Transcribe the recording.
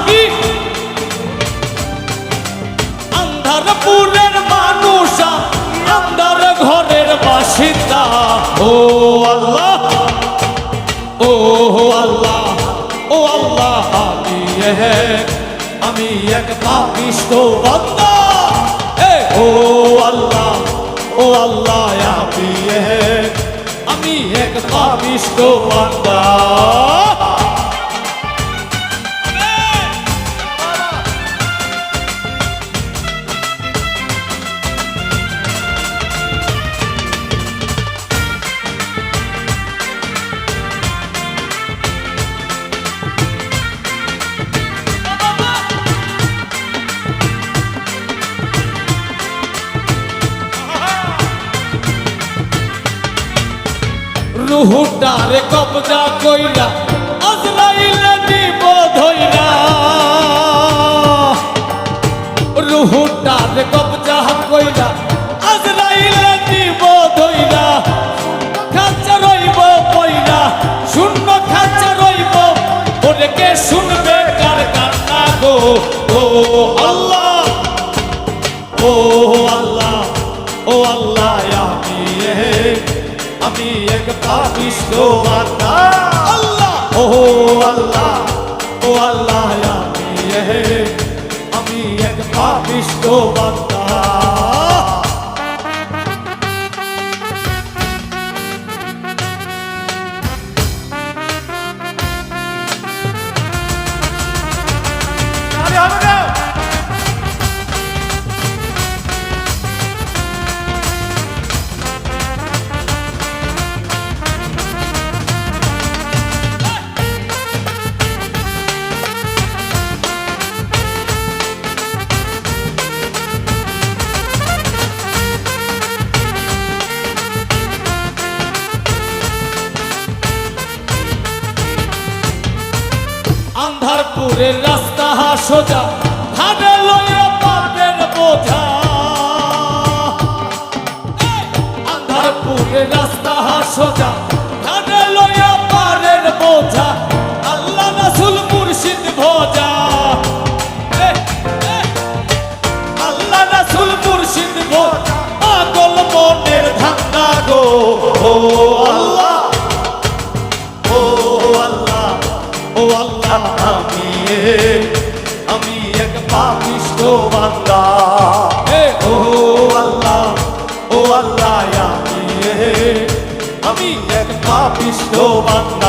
আমি ঘরের বাসিন্দা। ও আল্লাহ ও আল্লাহ ও আল্লাহ, আমি আমি এক পাপিষ্ট এ, ও আল্লাহ ও আল্লাহ, আমি আমি এক পাপিষ্ট বান্দা। রুহুটারে কবজা কইরা, আজরাইল দিব ধইরা রুহুটারে কবজা কইরা, আজরাইল দিব রইব রইব। কে কার ও আল্লাহ ও আল্লাহ ও আল্লাহ আমি এক পাপিষ্ট বান্দা আল্লাহ! ও আল্লাহ ও আল্লাহ আমি আমি এক পাপিষ্ট বান্দা আন্ধারপুরের রাস্তা সোজা ধারে লইয়া পাবেন বোঝা। আন্ধারপুরের রাস্তা সোজা ধারে লইয়া পারেন বোঝা। আল্লাহ রাসুল মুর্শিদ ভোজা। আল্লাহ রাসুল মুর্শিদ ভোজা। পাগল মনের ধান্দা গো, ও ও আল্লাহ